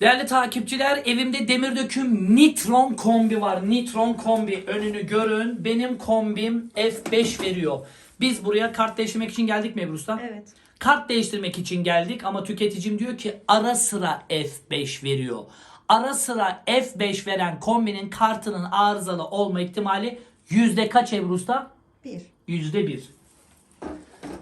Değerli takipçiler evimde demir döküm Nitron kombi var. Nitron kombi önünü görün. Benim kombim F5 veriyor. Biz buraya kart değiştirmek için geldik mi Ebru Usta? Evet. Kart değiştirmek için geldik ama tüketicim diyor ki ara sıra F5 veriyor. Ara sıra F5 veren kombinin kartının arızalı olma ihtimali yüzde kaç Ebru Usta? Bir. Yüzde bir.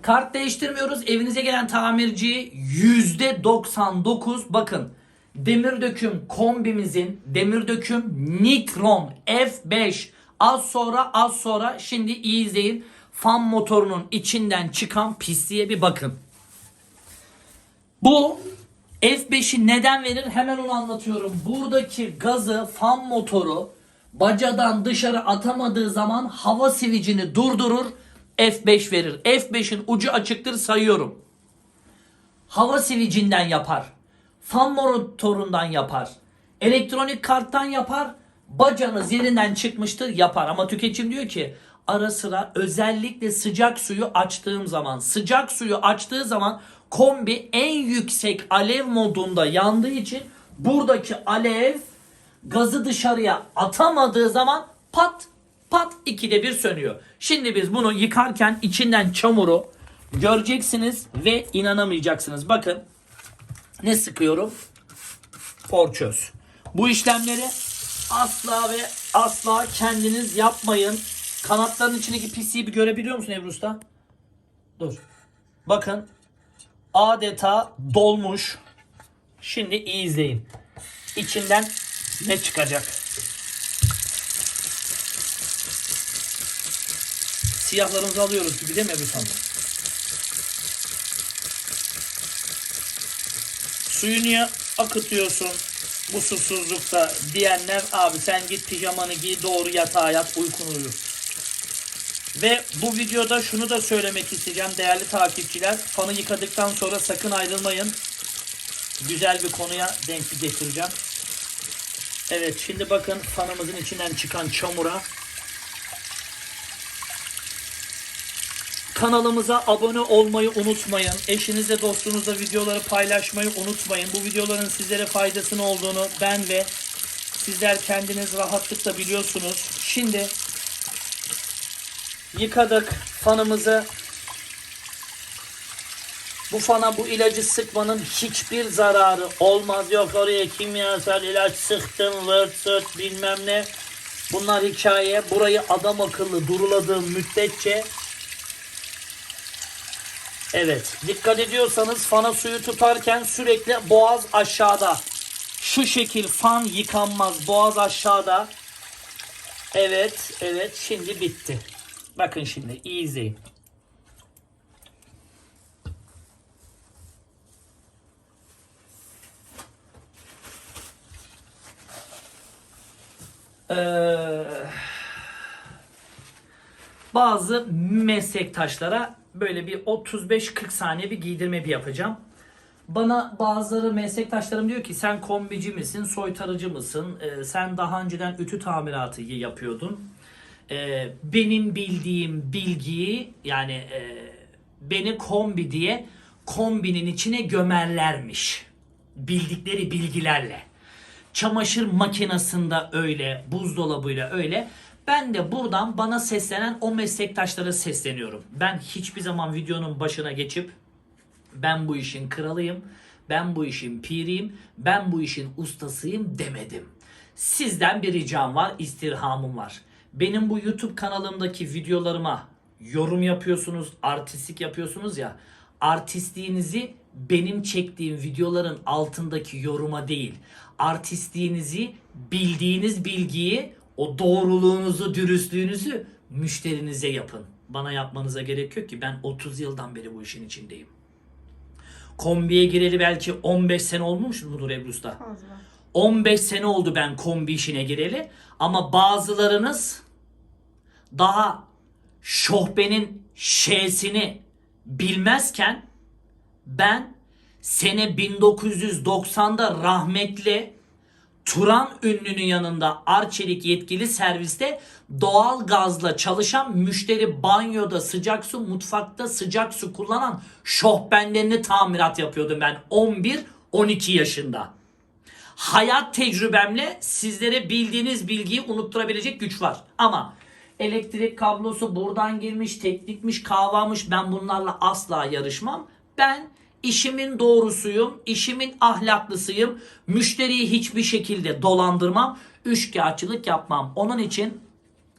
Kart değiştirmiyoruz. Evinize gelen tamirci yüzde 99. Bakın demir döküm kombimizin demir döküm Nitron F5 az sonra az sonra şimdi iyi izleyin. Fan motorunun içinden çıkan pisliğe bir bakın. Bu F5'i neden verir? Hemen onu anlatıyorum. Buradaki gazı fan motoru bacadan dışarı atamadığı zaman hava sivicini durdurur. F5 verir. F5'in ucu açıktır sayıyorum. Hava sivicinden yapar. Fan motorundan yapar. Elektronik karttan yapar. Bacanız yerinden çıkmıştır yapar. Ama tüketim diyor ki ara sıra özellikle sıcak suyu açtığım zaman sıcak suyu açtığı zaman kombi en yüksek alev modunda yandığı için buradaki alev gazı dışarıya atamadığı zaman pat pat ikide bir sönüyor. Şimdi biz bunu yıkarken içinden çamuru göreceksiniz ve inanamayacaksınız. Bakın ne sıkıyorum? Porçöz. Bu işlemleri asla ve asla kendiniz yapmayın. Kanatların içindeki pisliği bir görebiliyor musun Ebru Usta? Dur. Bakın adeta dolmuş. Şimdi iyi izleyin. İçinden ne çıkacak? Siyahlarımızı alıyoruz gibi değil mi Ebru Hanım? Suyu niye akıtıyorsun bu susuzlukta diyenler abi sen git pijamanı giy doğru yatağa yat uykun uyu. Ve bu videoda şunu da söylemek isteyeceğim değerli takipçiler. Fanı yıkadıktan sonra sakın ayrılmayın. Güzel bir konuya denk getireceğim. Evet şimdi bakın fanımızın içinden çıkan çamura. Kanalımıza abone olmayı unutmayın. Eşinizle dostunuzla videoları paylaşmayı unutmayın. Bu videoların sizlere faydasının olduğunu ben ve sizler kendiniz rahatlıkla biliyorsunuz. Şimdi yıkadık fanımızı. Bu fana bu ilacı sıkmanın hiçbir zararı olmaz. Yok oraya kimyasal ilaç sıktım vırt sırt bilmem ne. Bunlar hikaye. Burayı adam akıllı duruladığım müddetçe Evet. Dikkat ediyorsanız fana suyu tutarken sürekli boğaz aşağıda. Şu şekil fan yıkanmaz. Boğaz aşağıda. Evet. Evet. Şimdi bitti. Bakın şimdi. iyi izleyin. Ee, bazı meslektaşlara böyle bir 35-40 saniye bir giydirme bir yapacağım. Bana bazıları meslektaşlarım diyor ki sen kombici misin, soytarıcı mısın, Ee, sen daha önceden ütü tamiratı yapıyordun. Ee, benim bildiğim bilgiyi yani e, beni kombi diye kombinin içine gömerlermiş. Bildikleri bilgilerle. Çamaşır makinesinde öyle, buzdolabıyla öyle. Ben de buradan bana seslenen o meslektaşlara sesleniyorum. Ben hiçbir zaman videonun başına geçip ben bu işin kralıyım, ben bu işin piriyim, ben bu işin ustasıyım demedim. Sizden bir ricam var, istirhamım var. Benim bu YouTube kanalımdaki videolarıma yorum yapıyorsunuz, artistlik yapıyorsunuz ya. Artistliğinizi benim çektiğim videoların altındaki yoruma değil. Artistliğinizi, bildiğiniz bilgiyi, o doğruluğunuzu, dürüstlüğünüzü müşterinize yapın. Bana yapmanıza gerek yok ki ben 30 yıldan beri bu işin içindeyim. Kombiye gireli belki 15 sene olmuş mudur Ebru Usta? Fazla. 15 sene oldu ben kombi işine gireli. Ama bazılarınız daha şohbenin şe'sini bilmezken ben sene 1990'da rahmetli Turan ünlünün yanında Arçelik yetkili serviste doğal gazla çalışan müşteri banyoda sıcak su, mutfakta sıcak su kullanan şohbenlerini tamirat yapıyordum ben 11-12 yaşında. hayat tecrübemle sizlere bildiğiniz bilgiyi unutturabilecek güç var. Ama elektrik kablosu buradan girmiş, teknikmiş, kahvamış ben bunlarla asla yarışmam. Ben işimin doğrusuyum, işimin ahlaklısıyım. Müşteriyi hiçbir şekilde dolandırmam, üçkağıtçılık yapmam. Onun için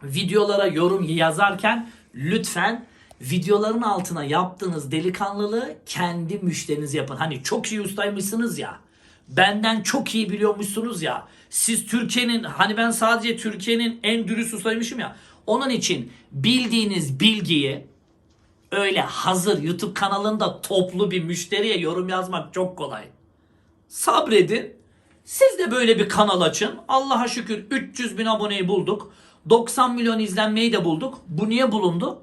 videolara yorum yazarken lütfen videoların altına yaptığınız delikanlılığı kendi müşteriniz yapın. Hani çok iyi ustaymışsınız ya. Benden çok iyi biliyormuşsunuz ya. Siz Türkiye'nin hani ben sadece Türkiye'nin en dürüst ustaymışım ya. Onun için bildiğiniz bilgiyi öyle hazır YouTube kanalında toplu bir müşteriye yorum yazmak çok kolay. Sabredin. Siz de böyle bir kanal açın. Allah'a şükür 300 bin aboneyi bulduk. 90 milyon izlenmeyi de bulduk. Bu niye bulundu?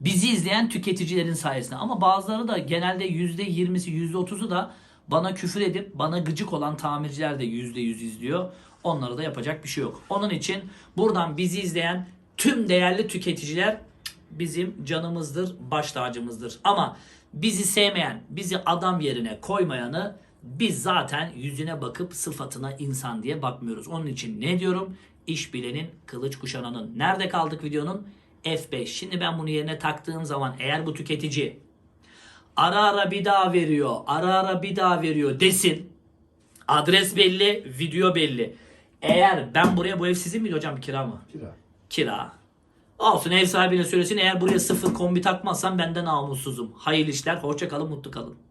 Bizi izleyen tüketicilerin sayesinde. Ama bazıları da genelde %20'si %30'u da bana küfür edip bana gıcık olan tamirciler de %100 izliyor. Onlara da yapacak bir şey yok. Onun için buradan bizi izleyen tüm değerli tüketiciler bizim canımızdır, baş tacımızdır. Ama bizi sevmeyen, bizi adam yerine koymayanı biz zaten yüzüne bakıp sıfatına insan diye bakmıyoruz. Onun için ne diyorum? İş bilenin, kılıç kuşananın. Nerede kaldık videonun? F5. Şimdi ben bunu yerine taktığım zaman eğer bu tüketici ara ara bir daha veriyor, ara ara bir daha veriyor desin. Adres belli, video belli. Eğer ben buraya bu ev sizin miydi hocam kira mı? Kira. Kira. Olsun ev sahibine söylesin eğer buraya sıfır kombi takmazsam benden namussuzum. Hayırlı işler, hoşça kalın, mutlu kalın.